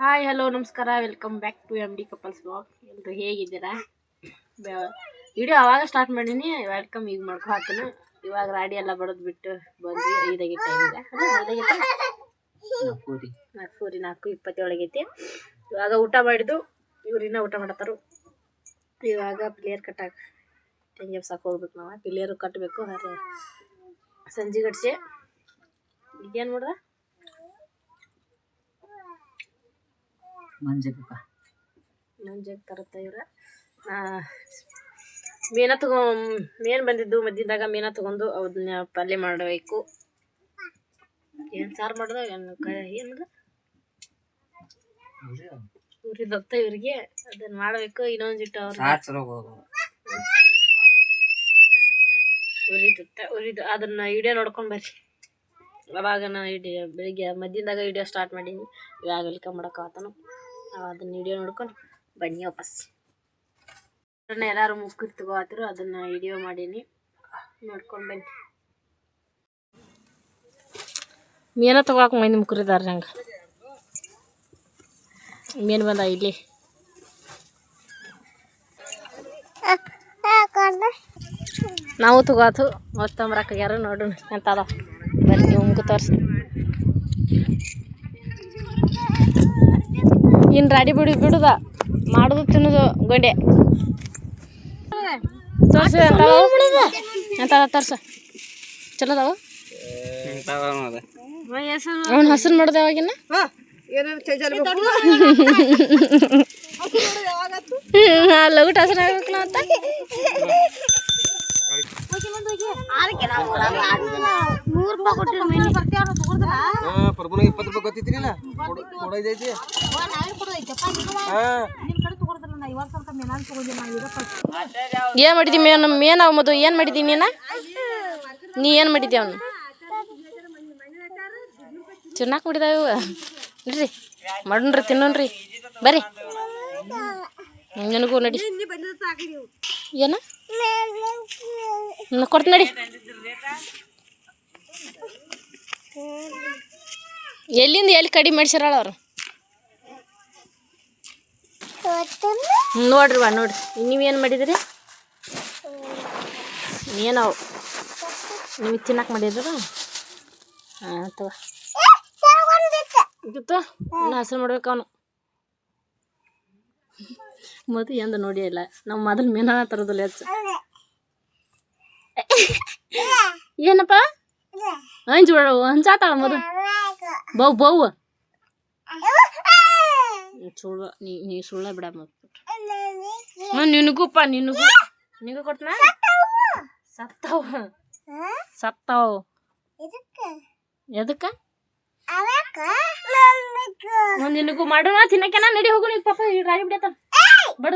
Hi hello ನಮಸ್ಕಾರ. Welcome back to M D couples blog ಎಲ್ಲರೂ ಹೇಗಿದ್ದೀರಾ? ವಿಡಿಯೋ ಅವಾಗ ಸ್ಟಾರ್ಟ್ ಮಾಡೀನಿ ವೆಲ್ಕಮ್ ಈಗ ಮಾಡ್ಕೊ ಹಾಕ್ತೀನಿ. ಇವಾಗ ರಾಡಿ ಎಲ್ಲ ಬಡದ್ ಬಿಟ್ಟು ಬಂದ್ವಿ. ಐದಾಗಿ ಟೈಮ್ ಇದೆ. ನಾಲ್ಕೂರಿ ನಾಲ್ಕು ಇಪ್ಪತ್ತೇಳಗೈತಿ ಇವಾಗ ಊಟ ಮಾಡಿದ್ದು ಇವ್ರಿನ್ನ ಊಟ ಮಾಡತ್ತಾರು. ಇವಾಗ ಪ್ಲೇಯರ್ ಕಟ್ಟಾಕ ಟೆಂಗೆ ಸಾಕು ಹೋಗ್ಬೇಕು ನಾವು. ಪ್ಲೇಯರು ಕಟ್ಟಬೇಕು ಸಂಜೆ ಕಟ್ಸಿ ಈಗೇನು ಮಾಡ್ದ? ಮಂಜಕ್ಕ ಮಂಜಕ್ಕೆ ತರುತ್ತ ಇವ್ರ. ಮೀನ ತಗೋ ಮೀನು ಬಂದಿದ್ದು ಮಧ್ಯದಾಗ ಮೀನ ತಗೊಂಡು ಅದನ್ನ ಪಲ್ಯ ಮಾಡಬೇಕು. ಏನು ಸಾರು ಮಾಡ್ದ ಏನು ಕ ಏನದು? ಉರಿದತ್ತ ಇವ್ರಿಗೆ ಅದನ್ನ ಮಾಡಬೇಕು. ಇನ್ನೊಂದಿಟ್ಟು ಅವ್ರು ಉರಿದತ್ತ ಉರಿದು ಅದನ್ನ ವಿಡಿಯೋ ನೋಡ್ಕೊಂಡು ಬರ್ರಿ. ಅವಾಗ ನಾ ಇಡೀ ಬೆಳಿಗ್ಗೆ ಮಧ್ಯದಾಗ ವಿಡಿಯೋ ಸ್ಟಾರ್ಟ್ ಮಾಡೀನಿ. ಇವಾಗ ವೆಲ್ಕಮ್ ಮಾಡಕ್ಕೆ ಆತನು. ಅದನ್ನ ವಿಡಿಯೋ ನೋಡ್ಕೊಂಡು ಬನ್ನಿ ವಾಪಸ್. ಅದನ್ನ ಎಲ್ಲರೂ ಮುಕ್ಕಿರ್ ತಗೋತಿರು ಅದನ್ನ ವಿಡಿಯೋ ಮಾಡೀನಿ. ನೋಡ್ಕೊಂಡು ಬನ್ನಿ. ಮೀನ ತಗೋಕೆ ಮಂದಿ ಮುಕ್ರಿದಾರ ಹಂಗೆ ಮೀನು ಬಂದ ಇಲ್ಲಿ. ನಾವು ತಗೋತು ಮತ್ತಂಬ್ರಕ್ಕಾಗ್ಯಾರ ನೋಡೋಣ ಎಂತ ಅದಾವ ಬನ್ನಿ, ನಿಮ್ಗೂ ತೋರಿಸ್ ಇನ್ನು ರಾಡಿ ಬಿಡು ಬಿಡುದ. ಮಾಡುದು ತಿನ್ನುದು ಗೊಂಡೆ. ತೋರ್ಸ ಎಂತ ಎಂತ ತೋರ್ಸ. ಚಲೋ ಅದಾವ ಅವ್ನ ಹಸನ್ ಮಾಡೋದು ಯಾವಾಗಿನ? ಲಗುಟ್ ಹಸನ್ ಆಗ್ಬೇಕು ಪ್ರಭುನ ಇಪ್ಪತ್ತು ರೂಪಾಯಿ ಗೊತ್ತಿತ್ತಿರಲ್ಲ ಕೊಡೋದೈತಿ. ಏನ್ ಮಾಡಿದಿ ಮೇನ್ ಮೇನ್ ಅವ ಮದು ಏನ್ ಮಾಡಿದೀನಿ ನೀನ? ನೀ ಏನ್ ಮಾಡಿದಿ ಅವನು? ಚೆನ್ನಾಗಿ ಬಿಡಿದಾವ ನಡ್ರಿ ಮಾಡೋಣ್ರಿ ತಿನ್ನೋಣ್ರಿ. ಬರ್ರಿ. ನನಗೂ ನಡಿ. ಏನ? ಕೊಡ್ತೀನಿ ನಡಿ. ಎಲ್ಲಿಂದ ಎಲ್ಲಿ ಕಡಿಮೆ ಮಾಡಿಸ್ಯಾರ ಅವರು? ನೋಡ್ರಿ ವಾ ನೋಡ್ರಿ. ನೀವೇನು ಮಾಡಿದ್ರಿ? ಏನವು ನಿಮಗೆ ತಿನ್ನಕ್ಕೆ ಮಾಡಿದ್ರು? ಹಸಿರು ಮಾಡ್ಬೇಕು ಅವನು. ಮದು ಎಂದ ನೋಡಿ ಇಲ್ಲ ನಾವು ಮೊದಲು ಮೀನ ತರೋದಿಲ್ಲ ಹೆಚ್ಚು. ಏನಪ್ಪ? ಹಂಚು ಬಿಡ ಹಂಚಾತಾಳ ಮದು ಬೌ ಬೌ ಸುಳ್ಳು ನೀ ನೀ ಸುಳ್ಳ ಬಿಡ ಮತ್ತು ಹ್ಞೂ ನಿನಗೂಪ್ಪ ನಿನಗೂ ನಿನಗೂ ಕೊಡ್ತನ ಸತ್ತಾವ ಸತ್ತಾವ ಎದಕ್ಕ ಒಂದ್ ನಿನಗೂ ಮಾಡೋಣ ತಿನ್ನಕ್ಕೆನ ನಡಿ ಹೋಗು ನೀವು ಪಾಪ ಈ ಗಾಳಿ ಬಿಡತ್ತ ಬಡ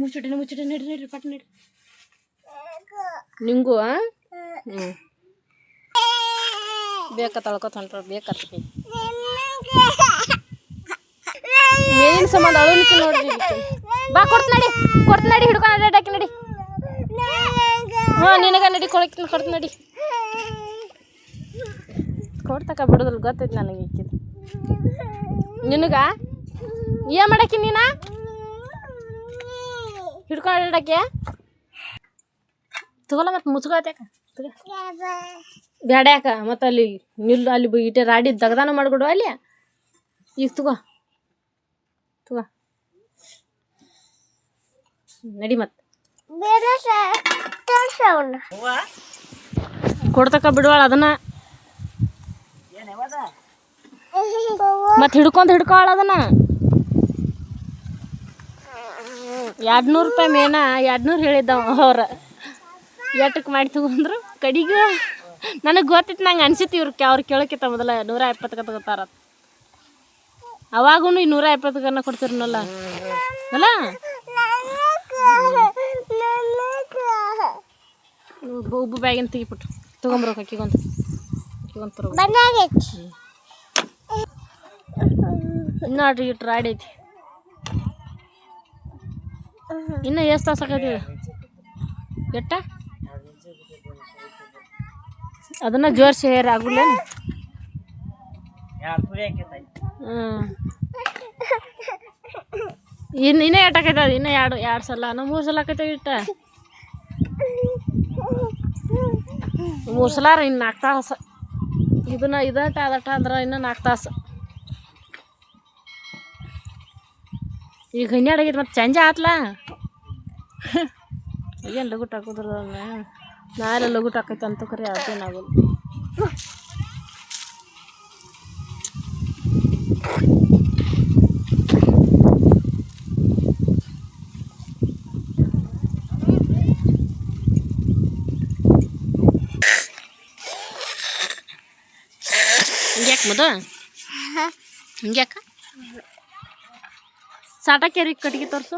ಮುಚ್ಚಿಟ್ಟಿನಿ ಮುಚ್ಚಿಟ್ಟು ನಡಿ ನಡಿ ಪಟ್ ನಡಿ ನಿಂಗೂ ಆ ಹ್ಞೂ ಬೇಕ ತಳ್ಕೊತ ಹೊಂಟ್ರ ಬೇಕತ್ತ ಮೇಲಿನ ಸಂಬಂಧ ಅಳುನಿಕೆ ನೋಡ್ರಿ ಬಾ ಕೊಡ್ತ ನಡಿ ಕೊಡ್ತ ನಡಿ ಹಿಡ್ಕೊಂಡು ಅಡ್ಡಾಕಿ ನಡಿ. ಹಾಂ ನಿನಗ ನಡಿ ಕೊಳಕಿನ ಕೊಡ್ತ ನಡಿ. ಕೊಡ್ತಕ ಬಿಡೋದಿಲ್ಲ ಗೊತ್ತೈತಿ ನನಗೆ ಈಕಿದು. ನಿನಗ? ಏನು ಮಾಡಕಿ ನೀನ? ಹಿಡ್ಕೊಂಡು ಅಡ್ಡಾಕೆ ತಗೋಲ್ಲ ಮತ್ತೆ ಮುಚ್ಕೋತ್ಯಾಕ ತಗೋ ಬ್ಯಾಡ ಯಾಕ? ಮತ್ತೆ ಅಲ್ಲಿ ನಿಲ್ ಅಲ್ಲಿ ಇಟ್ಟೆ ರಾಡಿ ದಗದಾನ ಮಾಡ್ಬಿಡು ಅಲ್ಲಿ. ಈಗ ತಗೋ. ತಗೋ. ನಡಿ ಮತ್ತೆ. ಕೊಡ್ತಕ್ಕ ಬಿಡುವಳ ಅದನ್ನ. ಮತ್ತೆ ಹಿಡ್ಕೊಂಡ್ ಹಿಡ್ಕೊಳ ಅದನ್ನ. ಎರಡು ನೂರು ರೂಪಾಯಿ ಮೇನಾ ಎರಡು ನೂರು ಹೇಳಿದ್ದವ ಅವ್ರ. ಎಟ್ಟಕ್ಕೆ ಮಾಡಿ ತಗೊಂಡ್ರು ಕಡಿಗೆ ನನಗೆ ಗೊತ್ತಿತ್ತು ನಂಗೆ ಅನ್ಸಿತ್ತು ಇವ್ರು ಅವ್ರು ಕೇಳೋಕ್ಕಿಂತ ಮೊದಲ ನೂರ ಎಪ್ಪತ್ತಕ್ಕೆ ತಗೋತಾರ ಅವಾಗೂ ಈ ನೂರ ಎಪ್ಪತ್ತಕ್ಕನ್ನ ಕೊಡ್ತಿರ್ನಲ್ಲ. ಅಲ್ಲ? ಉಬ್ಬು ಬ್ಯಾಗಿನ ತೆಗಿಬಿಟ್ಟು. ತೊಗೊಂಬರೋಕೆ ಅಕ್ಕಿಗೊಂದು. ಅಕ್ಕಿಗೊಂದು ನೋಡ್ರಿ ಇಟ್ಟು ರಾಡಿ ಐತಿ. ಇನ್ನೂ ಎಷ್ಟು ತಾಸು ಎಟ್ಟ? ಅದನ್ನ ಜೋರ್ಸಿ ಹೇರ್ ಆಗುಲ್ಲ ಇನ್ನು ಇನ್ನೇ ಎಟ್ ಆಕೈತೆ ಅದು? ಇನ್ನೂ ಎರಡು ಎರಡು ಸಲ? ನಾ ಮೂರು ಸಲ ಆಕೈತೆ ಇಟ್ಟ? ಮೂರು ಸಲ ರೀ ಇನ್ನು ನಾಲ್ಕು ತಾಸು. ಇದನ್ನ ಇದಟ ಅದಟ ಅಂದ್ರೆ ಇನ್ನೂ ನಾಲ್ಕು ತಾಸು. ಈಗ ಹನ್ನೆರಡು ಆಗೈತೆ ಮತ್ತೆ ಚಂಜೆ ಆತ್ಲ? ಏನು ಲಗುಟ್ ಹಾಕೋದ್ರ ನಾಳೆ ಲಗುಟ್ ಹಾಕೈತೆ ಅಂತ ಕರಿ ಅದೇನಾಗಲ್ಲ ಹಿಂಗ್ಯಾಕೆ ಮದ ಹಿಂಗ್ಯಾಕ ಸಾಟಕೇರಿ ಕಟ್ಗೆ ತೋರ್ಸು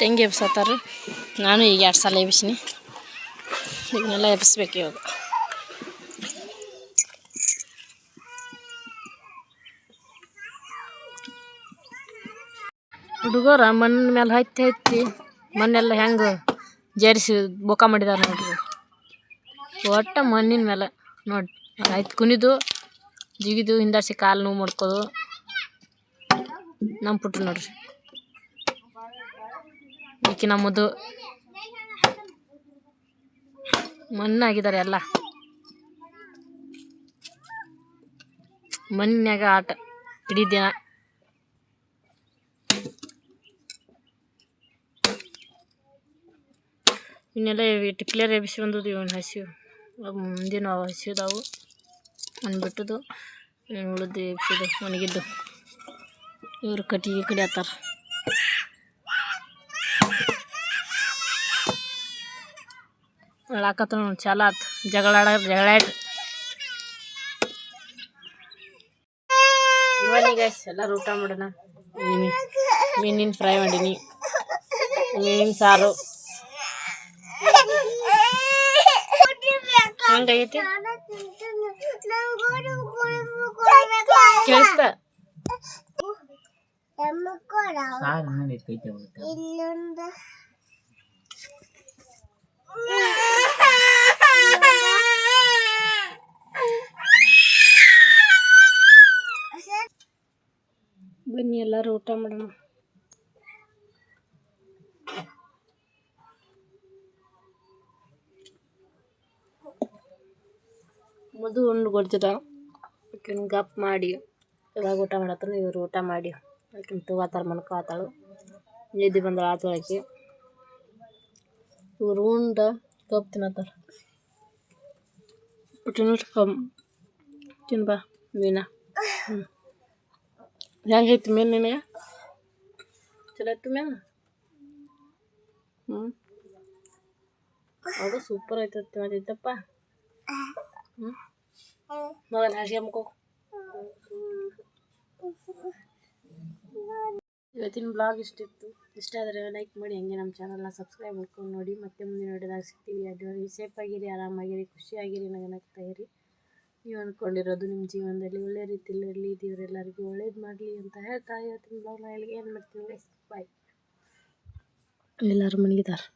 ತೆಂಗಿ ಎಬ್ಸತ್ತಾರ ನಾನು ಈಗ ಎರಡು ಸಲ ಎಬ್ಸಿನಿ. ಇದನ್ನೆಲ್ಲ ಎಬ್ಸ್ಬೇಕು ಇವಾಗ. ಹುಡುಗರ ಮಣ್ಣ ಮೇಲೆ ಹತ್ತಿ ಹತ್ತಿ ಮಣ್ಣೆಲ್ಲ ಹೆಂಗೆ ಜರಿಸಿ ಬೊಕ ಮಾಡಿದಾರೆ ನೋಡ್ರಿ. ಒಟ್ಟ ಮಣ್ಣಿನ ಮೇಲೆ ನೋಡಿ, ಆಯ್ತು ಕುನಿದು ಜಿಗಿದು ಹಿಂದಾಡ್ಸಿ ಕಾಲು ನೋವು ಮಾಡ್ಕೋದು. ನಮ್ಮ ಪುಟ್ಟು ನೋಡ್ರಿ. ಈಕಿ ನಮ್ಮದು. ಮಣ್ಣಾಗಿದ್ದಾರೆ ಎಲ್ಲ. ಮಣ್ಣಿನಾಗ ಆಟ ಇಡೀ ದಿನ. ಇನ್ನೆಲ್ಲ ಇಟ್ಟು ಕ್ಲಿಯರ್ ಎಬ್ಸಿ ಬಂದದ್ದು ಇವನು ಹಸಿವು. ಮುಂದಿನ ಹಸಿದಾವು ಅಂದ್ಬಿಟ್ಟದು ಉಳಿದು ಎಬ್ಸಿದ್ದು ಒಣಗಿದ್ದು. ಇವರು ಕಟ್ಟಿಗೆ ಕಡಿ ಹತ್ತಾರ ಹೇಳಾಕತ್ತ ನೋಡಿ ಚಾಲ ಆತು ಜಗಳ ಆಡ ಜಗಳ ಆಯ್ತು ಇವನಿಗೆ ಎಲ್ಲರೂ ಊಟ ಮಾಡೋಣ. ಮೀನಿ ಮೀನಿನ ಫ್ರೈ ಮಾಡೀನಿ. ಮೀನಿನ ಸಾರು. ಹಂಗೈತಿ? ಕೇಳಿಸ್ತ? ಸಾರು ಬನ್ನಿ, ಎಲ್ಲರೂ ಊಟ ಮಾಡೋಣ. ಮದು ಉಂಡು ಕೊಡ್ತಿದ್ದ ಆಕಿನ ಗಪ್ ಮಾಡಿ. ಇವಾಗ ಊಟ ಮಾಡತ್ತಾರ ಇವರು ಊಟ ಮಾಡಿ. ಆಕಿನ ತಗೋತಾರ ಮನ್ಕೋತಾಳು ನಿದ್ದೆ ಬಂದಳ ಆತಳಕಿ ಇವ್ರು ಉಂಡ ಗಪ್ ತಿನ್ನತ್ತಾರ. ತಿನ್ನು ಕಮ್ ತಿನ್ ಬಾ ಮೀನಾ ಹ್ಞೂ ಹೆಂಗೈತಿ ಮೀನು ನಿನಗೆ ಚಲೋ ಇತ್ತು ಮೀನು ಹ್ಞೂ ಅದು ಸೂಪರ್ ಐತೈತಿ ಮಾಡಿದ್ದಪ್ಪ ಹ್ಞೂ ಮಗನ ಹಾಸಿಗೆ ಮುಕ್ಕೋ ಇವತ್ತಿನ ಬ್ಲಾಗ್ ಇಷ್ಟಿತ್ತು ಇಷ್ಟ ಆದರೆ ಲೈಕ್ ಮಾಡಿ, ಹಂಗೆ ನಮ್ಮ ಚಾನಲ್ನ ಸಬ್ಸ್ಕ್ರೈಬ್ ಮಾಡ್ಕೊಂಡು ನೋಡಿ. ಮತ್ತೆ ಮುಂದಿನ ನೋಡಿದಾಗ ಸಿಗ್ತೀವಿ ಅದುವರೆಗೆ ಸೇಫಾಗಿರಿ ಆರಾಮಾಗಿರಿ, ಖುಷಿಯಾಗಿರಿ, ನಗನಾಗ್ತಾ ಇರಿ. ನೀವು ಅಂದ್ಕೊಂಡಿರೋದು ನಿಮ್ಮ ಜೀವನದಲ್ಲಿ ಒಳ್ಳೆ ರೀತಿಯಲ್ಲಿ ಇರಲಿ, ದೇವರೆಲ್ಲರಿಗೂ ಒಳ್ಳೇದು ಮಾಡಲಿ ಅಂತ ಹೇಳ್ತಾ ಇವತ್ತಿನ ಬ್ಲಾಗ್ನ ಇಲ್ಲಿಗೆ ಏನು ಮಾಡ್ತೀನಿ ಬಾಯ್ ಎಲ್ಲರೂ ಮನಗಿದ್ದಾರೆ?